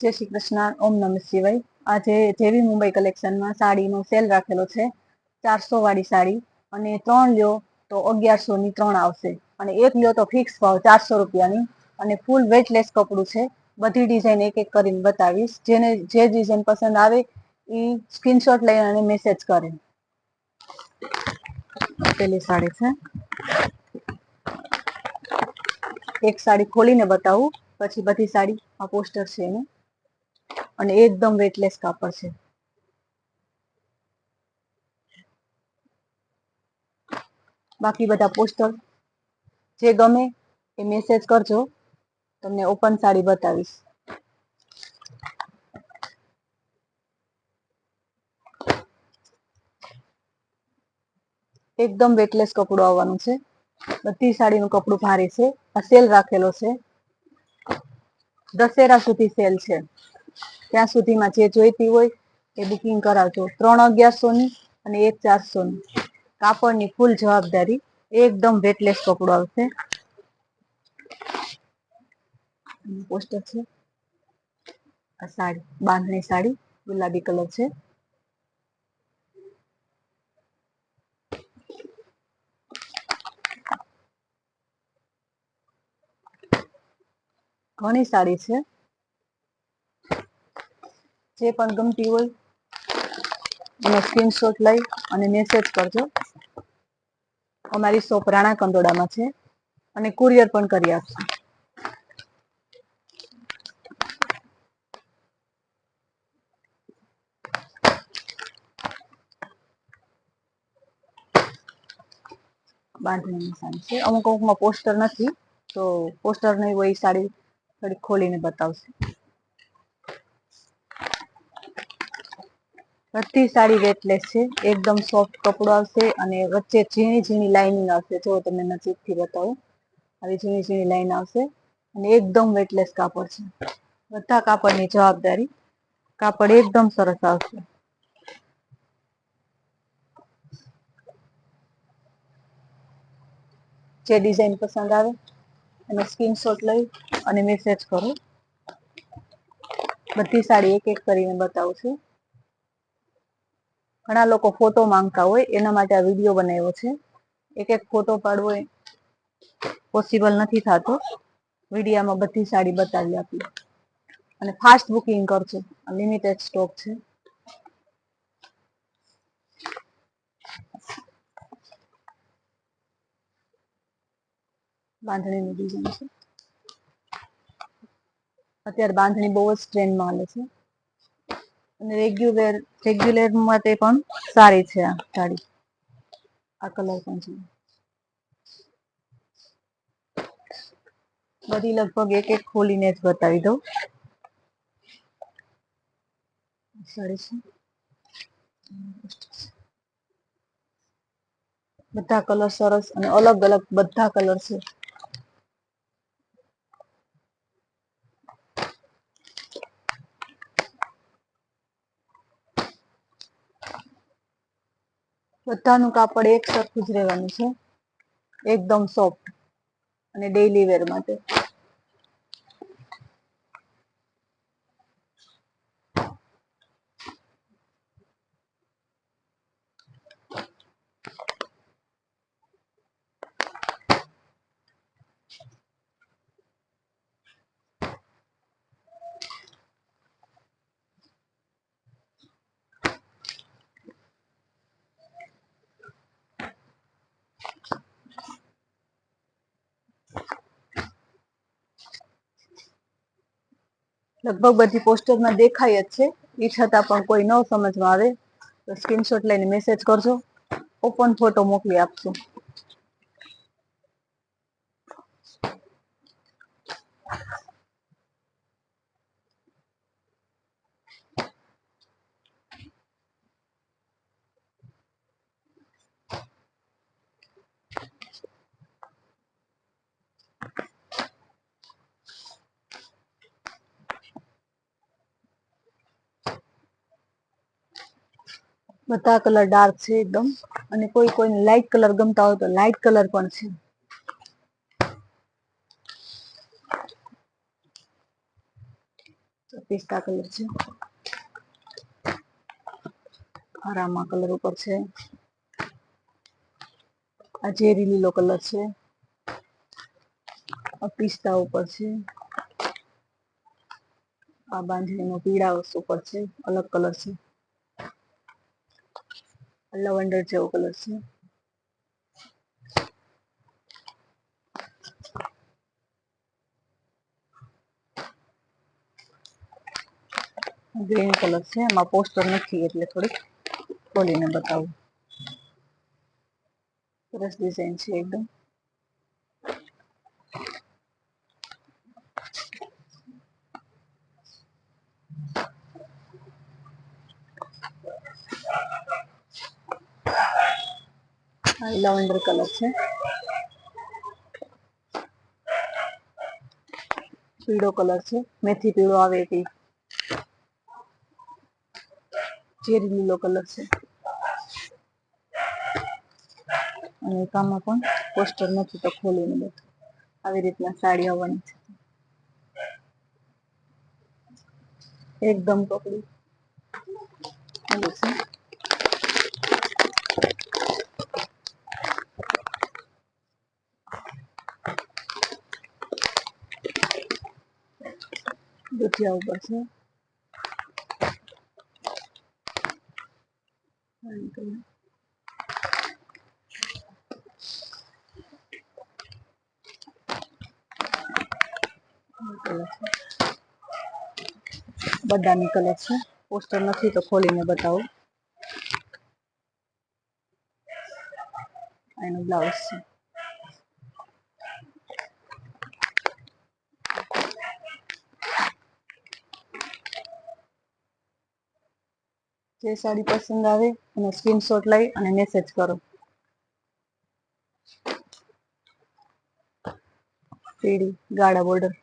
જય શ્રી કૃષ્ણ, ઓમ નમ શિવાય. આજે જેવી મુંબઈ કલેક્શનમાં સાડીનો સેલ રાખેલો છે ચારસો વાળી સાડી અને ત્રણ લ્યો તો અગિયારસો ની ત્રણ આવશે. અને એક લ્યો તો ફિક્સ ભાવ ચારસો રૂપિયાની અને ફૂલ વેટલેસ કપડું છે. બધી ડિઝાઇન એક એક કરીને બતાવીશ. જેને જે ડિઝાઇન પસંદ આવે એ સ્ક્રીનશોટ લઈને અને મેસેજ કરે. પેલી સાડી છે. એક સાડી ખોલીને બતાવું. પછી બધી સાડી આ પોસ્ટર છે એનું. અને એકદમ વેટલેસ કાપડ છે. બાકી બધા પોસ્ટર જે ગમે એ મેસેજ કરજો, તમને ઓપન સાડી બતાવીશ. એકદમ વેટલેસ કપડું આવવાનું છે. બધી સાડીનું કપડું ભારે છે. આ સેલ રાખેલો છે. દશેરા સુધી સેલ છે. ત્યાં સુધીમાં જે જોઈતી હોય એ બુકિંગ કરાવજો. ત્રણ અગિયારસો ની અને એક ચારસો ની કાપડની ફૂલ જવાબદારી. એકદમ વેટલેસ કપડું આવશે. પોસ્ટર છે. આ સાડી, બાંધણી સાડી, ગુલાબી કલર છે. ઘણી સાડી છે. જે પણ ગમતી હોય, એને સ્ક્રીનશોટ લઈ અને મેસેજ કરજો. અમારી શોપ રાણા કંદોડામાં છે અને કુરિયર પણ કરી આપશું. બાંધણીની સાડી અમુક અમુકમાં પોસ્ટર નથી, તો પોસ્ટર નહીં હોય એ સાડી થોડી ખોલીને બતાવશે. બધી સાડી વેટલેસ છે. એકદમ સોફ્ટ કપડું આવશે અને વચ્ચે ઝીણી ઝીણી લાઇનિંગ આવશે. જો તમને નજીકથી બતાવું, આવી ઝીણી ઝીણી લાઇન આવશે અને એકદમ વેટલેસ કાપડ છે. બધા કાપડની જવાબદારી કાપડ એકદમ સરસ આવશે. જે ડિઝાઇન પસંદ આવે એનો સ્ક્રીનશોટ લઈ અને મેસેજ કરો. બધી સાડી એક એક કરીને બતાવું છું. ઘણા લોકો ફોટો માંગતા હોય, એના માટે આ વીડિયો બનાવ્યો છે. એક એક ફોટો પાડવો એ પોસિબલ નથી થતો. વિડીયામાં બધી સાડી બતાવી આપી. અને ફાસ્ટ બુકિંગ કરજો. લિમિટેડ સ્ટોક છે. બાંધણીની ડિઝાઇન છે. અત્યારે બાંધણી બહુ જ ટ્રેન્ડમાં હાલે છે. અને રેગ્યુલર રેગ્યુલર માટે પણ સારી છે આ સાડી. આ કલર પણ છે. બધી લગભગ એક એક ખોલીને જ બતાવી દઉં. સાડી છે. બધા કલર સરસ અને અલગ અલગ બધા કલર છે. બધાનું કાપડ એક સરખું જ રહેવાનું છે. એકદમ સોફ્ટ અને ડેઈલી વેર માટે. લગભગ બધી પોસ્ટરમાં દેખાય જ છે. એ છતાં પણ કોઈ ન સમજમાં આવે. તો સ્ક્રીનશોટ લઈને મેસેજ કરજો. ઓપન ફોટો મોકલી આપશું. બધા કલર ડાર્ક છે એકદમ. અને કોઈ કોઈને લાઇટ કલર ગમતા હોય તો લાઇટ કલર પણ છે. પિસ્તા કલર છે. હરામા કલર ઉપર છે. આ ઝેરી લીલો કલર છે. પિસ્તા ઉપર છે. આ બાંધણીનો પીળા ઉપર છે. અલગ કલર છે. લવંડર જેવો કલર છે. ગ્રીન કલર છે, એમાં પોસ્ટર નથી એટલે થોડીક ખોલીને બતાવું. સરસ ડિઝાઇન છે એકદમ. આ લવંડર કલર છે. પીળો કલર છે. મેથી પીળો આવે એ ચેરી લીલો કલર છે. અને એક પણ પોસ્ટર નથી તો ખોલીને બધું. આવી રીતના સાડી આવવાની છે. એકદમ કપડી છે ઉપર છે? Right, છે. પોસ્ટર નથી તો ખોલીને બતાવું. એનું બ્લાઉઝ છે. જે સાડી પસંદ આવે એનો સ્ક્રીનશોટ લઈ અને મેસેજ કરો. પીળી ગાળા બોર્ડર.